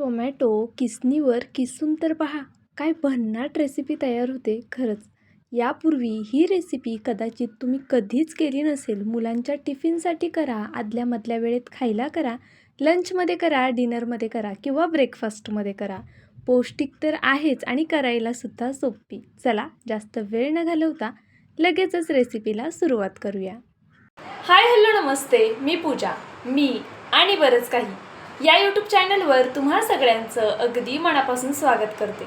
Tomato किसनीवर किसून तर पहा. काय भन्नाट रेसिपी तयार होते खरंच. यापूर्वी ही रेसिपी कदाचित तुम्ही कधीच केली नसेल. मुलांच्या टिफिनसाठी करा आदल्या मधल्या वेळेत खायला करा लंचमध्ये करा डिनरमध्ये करा किंवा ब्रेकफास्टमध्ये करा. पौष्टिक तर आहेच आणि करायलासुद्धा सोपी. चला जास्त वेळ न घालवता लगेचच रेसिपीला सुरुवात करूया. हाय हॅलो नमस्ते. मी पूजा. मी आणि बरंच काही. या यूट्यूब चॅनलवर तुम्हा सगळ्यांचं अगदी मनापासून स्वागत करते.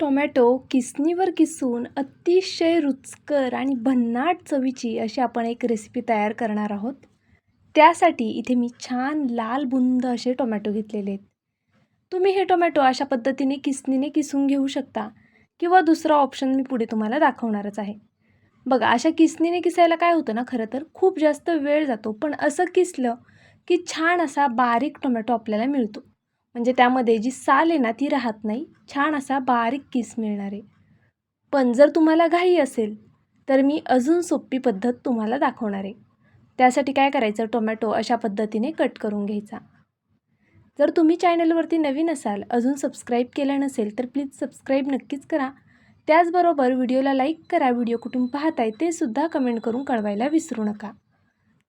टोमॅटो किसणीवर किसून अतिशय रुचकर आणि भन्नाट चवीची अशी आपण एक रेसिपी तयार करणार आहोत. त्यासाठी इथे मी छान लाल बुंद असे टोमॅटो घेतलेले आहेत. तुम्ही हे टोमॅटो अशा पद्धतीने किसणीने किसून घेऊ शकता किंवा दुसरा ऑप्शन मी पुढे तुम्हाला दाखवणारच आहे. बघा अशा किसणीने किसायला काय होतं ना खरं तर खूप जास्त वेळ जातो पण असं किसलं की छान असा बारीक टोमॅटो आपल्याला मिळतो. म्हणजे त्यामध्ये जी साल आहे ना ती राहत नाही. छान असा बारीक किस मिळणार आहे. पण जर तुम्हाला घाई असेल तर मी अजून सोपी पद्धत तुम्हाला दाखवणार आहे. त्यासाठी काय करायचं? टोमॅटो अशा पद्धतीने कट करून घ्यायचा. जर तुम्ही चॅनलवरती नवीन असाल अजून सबस्क्राईब केलं नसेल तर प्लीज सबस्क्राईब नक्कीच करा. त्याचबरोबर व्हिडिओला लाईक करा. व्हिडिओ कुठून पाहताय ते सुद्धा कमेंट करून कळवायला विसरू नका.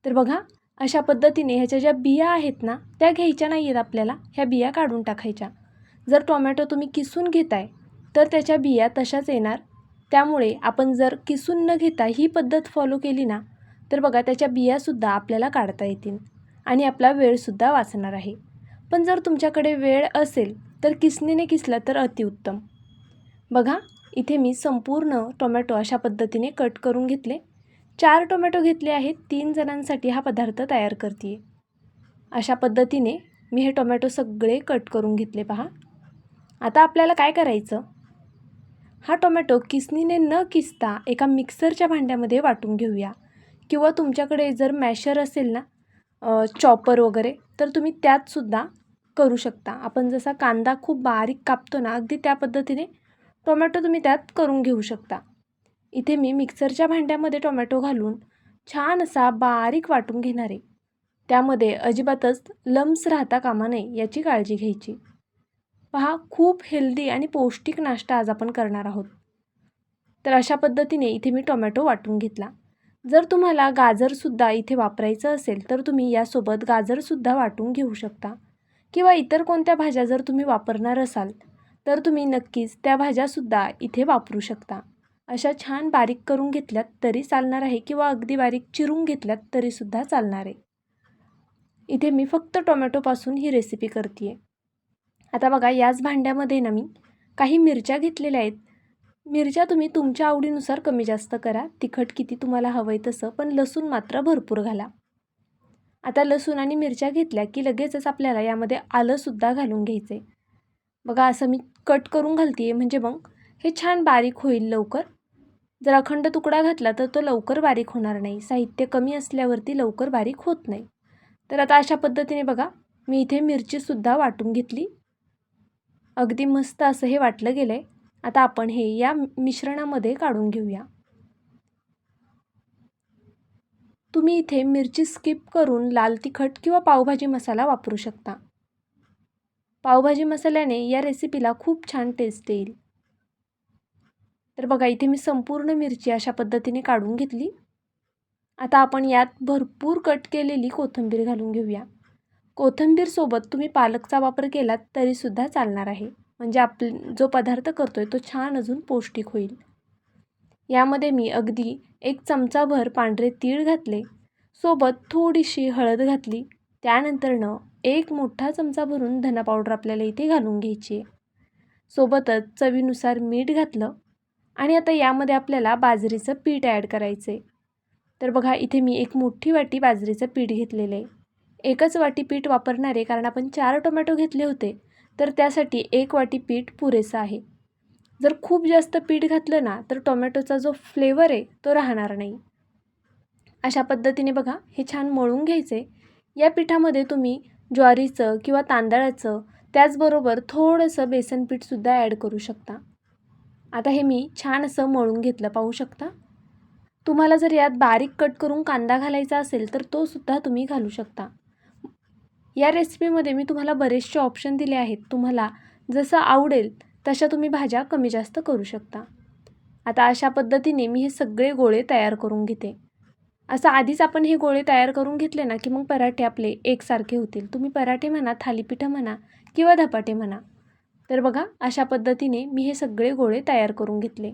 तर बघा अशा पद्धतीने ह्याच्या ज्या बिया आहेत ना त्या घ्यायच्या नाही आहेत आपल्याला. ह्या बिया काढून टाकायच्या. जर टोमॅटो तुम्ही किसून घेताय तर त्याच्या बिया तशाच येणार. त्यामुळे आपण जर किसून न घेता ही पद्धत फॉलो केली ना तर बघा त्याच्या बियासुद्धा आपल्याला काढता येतील आणि आपला वेळसुद्धा वाचणार आहे. पण जर तुमच्याकडे वेळ असेल तर किसणीने किसला तर अतिउत्तम. बघा इथे मी संपूर्ण टोमॅटो अशा पद्धतीने कट करून घेतले. चार टोमॅटो घेतले आहेत तीन जणांसाठी हा पदार्थ तयार करते अशा पद्धतीने मी हे टोमॅटो सगळे कट करून घेतले पहा. आता आपल्याला काय करायचं? हा टोमॅटो किसनीने न किसता एका मिक्सरच्या भांड्यामध्ये वाटून घेऊया. किंवा तुमच्याकडे जर मॅशर असेल ना चॉपर वगैरे तर तुम्ही त्यातसुद्धा करू शकता. आपण जसा कांदा खूप बारीक कापतो ना अगदी त्या पद्धतीने टोमॅटो तुम्ही त्यात करून घेऊ शकता. इथे मी मिक्सरच्या भांड्यामध्ये टोमॅटो घालून छान असा बारीक वाटून घेणार. आहे त्यामध्ये अजिबातच लम्स राहता कामा नये याची काळजी घ्यायची. पहा खूप हेल्दी आणि पौष्टिक नाश्ता आज आपण करणार आहोत. तर अशा पद्धतीने इथे मी टोमॅटो वाटून घेतला. जर तुम्हाला गाजरसुद्धा इथे वापरायचं असेल तर तुम्ही यासोबत गाजरसुद्धा वाटून घेऊ शकता. किंवा इतर कोणत्या भाज्या जर तुम्ही वापरणार असाल तर तुम्ही नक्कीच त्या भाज्यासुद्धा इथे वापरू शकता. अशा छान बारीक करून घेतल्यात तरी चालणार आहे किंवा अगदी बारीक चिरून घेतल्यात तरीसुद्धा चालणार आहे. इथे मी फक्त टोमॅटोपासून ही रेसिपी करते आहे आता बघा याच भांड्यामध्ये ना मी काही मिरच्या घेतलेल्या आहेत. मिरच्या तुम्ही तुमच्या आवडीनुसार कमी जास्त करा. तिखट किती तुम्हाला हवं आहे तसं पण लसूण मात्र भरपूर घाला. आता लसूण आणि मिरच्या घेतल्या की लगेचच आपल्याला यामध्ये आलंसुद्धा घालून घ्यायचं आहे बघा असं मी कट करून घालते आहे म्हणजे मग हे छान बारीक होईल लवकर. जर अखंड तुकडा घातला तर तो लवकर बारीक होणार नाही. साहित्य कमी असल्यावरती लवकर बारीक होत नाही. तर आता अशा पद्धतीने बघा मी इथे मिरचीसुद्धा वाटून घेतली. अगदी मस्त असं हे वाटलं गेलं आहे आता आपण हे या मिश्रणामध्ये काढून घेऊया. तुम्ही इथे मिरची स्किप करून लाल तिखट किंवा पावभाजी मसाला वापरू शकता. पावभाजी मसाल्याने या रेसिपीला खूप छान टेस्ट येईल. तर बघा इथे मी संपूर्ण मिरची अशा पद्धतीने काढून घेतली. आता आपण यात भरपूर कट केलेली कोथिंबीर घालून घेऊया. कोथिंबीरसोबत तुम्ही पालकचा वापर केलात तरीसुद्धा चालणार आहे. म्हणजे आप जो पदार्थ करतो आहे तो छान अजून पौष्टिक होईल. यामध्ये मी अगदी एक चमचाभर पांढरे तीळ घातले. सोबत थोडीशी हळद घातली. त्यानंतरनं एक मोठा चमचा भरून धना पावडर आपल्याला इथे घालून घ्यायची आहे. सोबतच चवीनुसार मीठ घातलं. आणि आता यामध्ये आपल्याला बाजरीचं पीठ ॲड करायचं आहे तर बघा इथे मी एक मोठी वाटी बाजरीचं पीठ घेतलेलं आहे. एकच वाटी पीठ वापरणारे कारण आपण चार टोमॅटो घेतले होते. तर त्यासाठी एक वाटी पीठ पुरेसं आहे. जर खूप जास्त पीठ घातलं ना तर टोमॅटोचा जो फ्लेवर आहे तो राहणार नाही. अशा पद्धतीने बघा हे छान मळून घ्यायचे या पिठामध्ये तुम्ही ज्वारीचं किंवा तांदळाचं त्याचबरोबर थोडंसं बेसन पीठसुद्धा ॲड करू शकता. आता हे मी छान असं मळून घेतलं पाहू शकता? तुम्हाला जर यात बारीक कट करून कांदा घालायचा असेल तर तो सुद्धा तुम्ही घालू शकता. या रेसिपीमध्ये मी तुम्हाला बरेचसे ऑप्शन दिले आहेत. तुम्हाला जसं आवडेल तशा तुम्ही भाज्या कमी जास्त करू शकता. आता अशा पद्धतीने मी हे सगळे गोळे तयार करून घेते. असं आधीच आपण हे गोळे तयार करून घेतले ना की मग पराठे आपले एकसारखे होतील. तुम्ही पराठे म्हणा थालीपीठं म्हणा किंवा धपाटे म्हणा तर बघा अशा पद्धतीने मी हे सगळे गोळे तयार करून घेतले.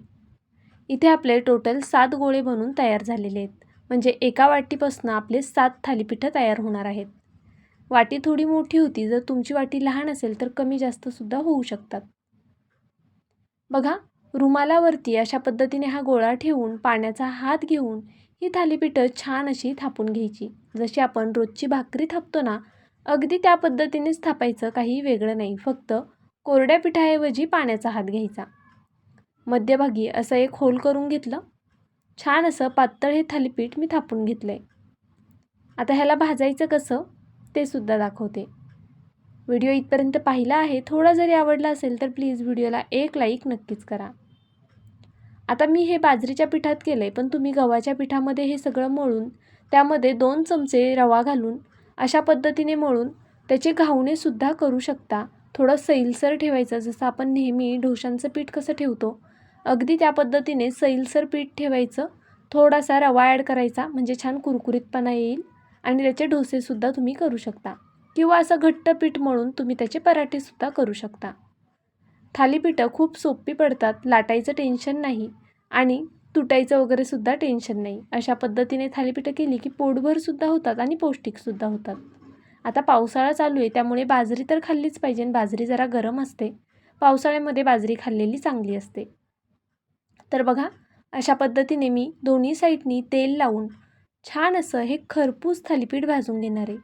इथे आपले टोटल सात गोळे बनून तयार झालेले आहेत. म्हणजे एका वाटीपासून आपले सात थालीपीठं तयार होणार आहेत. वाटी थोडी मोठी होती जर तुमची वाटी लहान असेल तर कमी जास्तसुद्धा होऊ शकतात. बघा रुमालावरती अशा पद्धतीने हा गोळा ठेवून पाण्याचा हात घेऊन ही थालीपीठं छान अशी थापून घ्यायची. जशी आपण रोजची भाकरी थापतो ना अगदी त्या पद्धतीनेच थापायचं काही वेगळं नाही. फक्त कोरड्या पिठाऐवजी पाण्याचा हात घ्यायचा. मध्यभागी असं एक होल करून घेतलं. छान असं पातळ हे थालीपीठ मी थापून घेतलं आहे आता ह्याला भाजायचं कसं ते सुद्धा दाखवते. व्हिडिओ इथपर्यंत पाहिला आहे थोडा जरी आवडला असेल तर प्लीज व्हिडिओला एक लाईक नक्कीच करा. आता मी हे बाजरीच्या पिठात केलं आहे पण तुम्ही गव्हाच्या पिठामध्ये हे सगळं मळून त्यामध्ये दोन चमचे रवा घालून अशा पद्धतीने मळून त्याचे घावणेसुद्धा करू शकता. थोडं सैलसर ठेवायचं जसं आपण नेहमी ढोशांचं पीठ कसं ठेवतो अगदी त्या पद्धतीने सैलसर पीठ ठेवायचं थोडासा रवा ॲड करायचा म्हणजे छान कुरकुरीतपणा येईल आणि त्याचे डोसेसुद्धा तुम्ही करू शकता. किंवा असं घट्ट पीठ मळून तुम्ही त्याचे पराठेसुद्धा करू शकता. थालीपीठं खूप सोपी पडतात लाटायचं टेन्शन नाही आणि तुटायचं वगैरेसुद्धा टेन्शन नाही. अशा पद्धतीने थालीपीठं केली की पोटभरसुद्धा होतात आणि पौष्टिकसुद्धा होतात. आता पावसाळा चालू आहे त्यामुळे बाजरी तर खाल्लीच पाहिजे बाजरी जरा गरम असते. पावसाळ्यामध्ये बाजरी खाल्लेली चांगली असते. तर बघा अशा पद्धतीने मी दोन्ही साईडनी तेल लावून छान असं हे खरपूस थालीपीठ भाजून घेणार आहे.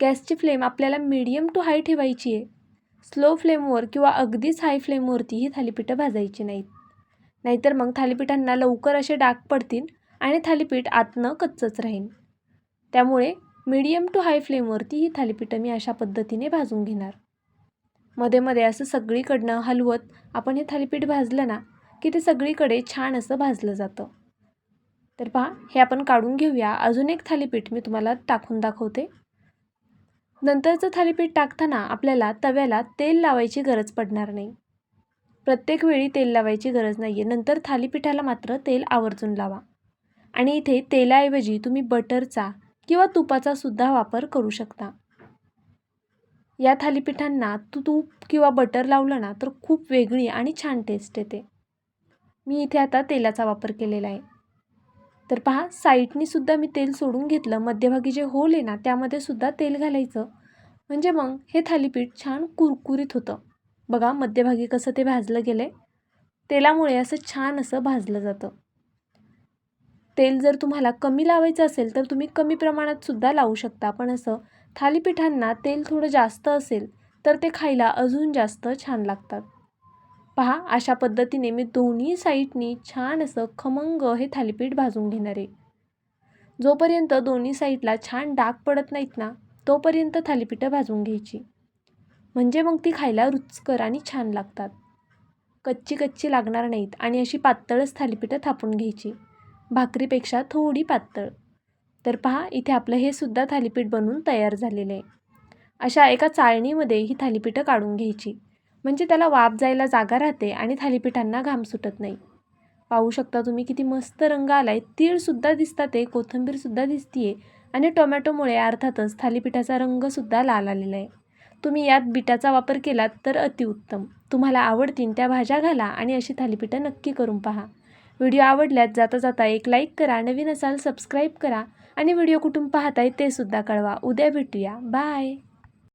गॅसची फ्लेम आपल्याला मीडियम टू हाय ठेवायची आहे. स्लो फ्लेमवर किंवा अगदीच हाय फ्लेमवरती ही थालीपीठं भाजायची नाहीत. नाहीतर मग थालीपीठांना लवकर असे डाग पडतील आणि थालीपीठ आतनं कच्चंच राहील. त्यामुळे मीडियम टू हाय फ्लेमवरती ही थालीपीठं मी अशा पद्धतीने भाजून घेणार. मध्ये मध्ये असं सगळीकडनं हलवत आपण हे थालीपीठ भाजलं ना की ते सगळीकडे छान असं भाजलं जातं. तर पहा हे आपण काढून घेऊया. अजून एक थालीपीठ मी तुम्हाला टाकून दाखवते. नंतरचं थालीपीठ टाकताना आपल्याला तव्याला तेल लावायची गरज पडणार नाही. प्रत्येक वेळी तेल लावायची गरज नाही आहे नंतर थालीपीठाला मात्र तेल आवर्जून लावा. आणि इथे तेलाऐवजी तुम्ही बटरचा किंवा तुपाचा सुद्धा वापर करू शकता. या थालीपीठांना तू तूप किंवा बटर लावलं ना तर खूप वेगळी आणि छान टेस्ट येते. मी इथे आता तेलाचा वापर केलेला आहे. तर पहा साईडनी सुद्धा मी तेल सोडून घेतलं. मध्यभागी जे होल आहे ना त्यामध्ये सुद्धा तेल घालायचं. म्हणजे मग हे थालीपीठ छान कुरकुरीत होतं. बघा मध्यभागी कसं ते भाजलं गेलं आहे तेलामुळे असं छान असं भाजलं जातं. तेल जर तुम्हाला कमी लावायचं असेल तर तुम्ही कमी प्रमाणात सुद्धा लावू शकता. पण असं थालीपीठांना तेल थोडं जास्त असेल तर ते खायला अजून जास्त छान लागतात. पहा अशा पद्धतीने मी दोन्ही साईडनी छान असं खमंग हे थालीपीठ भाजून घेणार आहे. जोपर्यंत दोन्ही साईडला छान डाग पडत नाहीत ना तोपर्यंत थालीपीठं भाजून घ्यायची. म्हणजे मग ती खायला रुचकर आणि छान लागतात. कच्ची कच्ची लागणार नाहीत आणि अशी पातळच थालीपीठं थापून घ्यायची. भाकरीपेक्षा थोडी पातळ. तर पहा इथे आपलं हे सुद्धा थालीपीठ बनवून तयार झालेलं आहे. अशा एका चाळणीमध्ये ही थालीपीठं काढून घ्यायची. म्हणजे त्याला वाफ जायला जागा राहते आणि थालीपीठांना घाम सुटत नाही. पाहू शकता तुम्ही किती मस्त रंग आला आहे तीळसुद्धा दिसतात आहे कोथिंबीरसुद्धा दिसते आहे आणि टोमॅटोमुळे अर्थातच थालीपीठाचा रंगसुद्धा लाल आलेला आहे. तुम्ही यात बिटाचा वापर केलात तर अतिउत्तम. तुम्हाला आवडतील त्या भाज्या घाला आणि अशी थालीपीठं नक्की करून पहा. व्हिडिओ आवडल्यास जाता जाता एक लाईक करा नवीन असाल सबस्क्राईब करा आणि व्हिडिओ कुठून पाहताय ते सुद्धा कळवा. उद्या भेटूया. बाय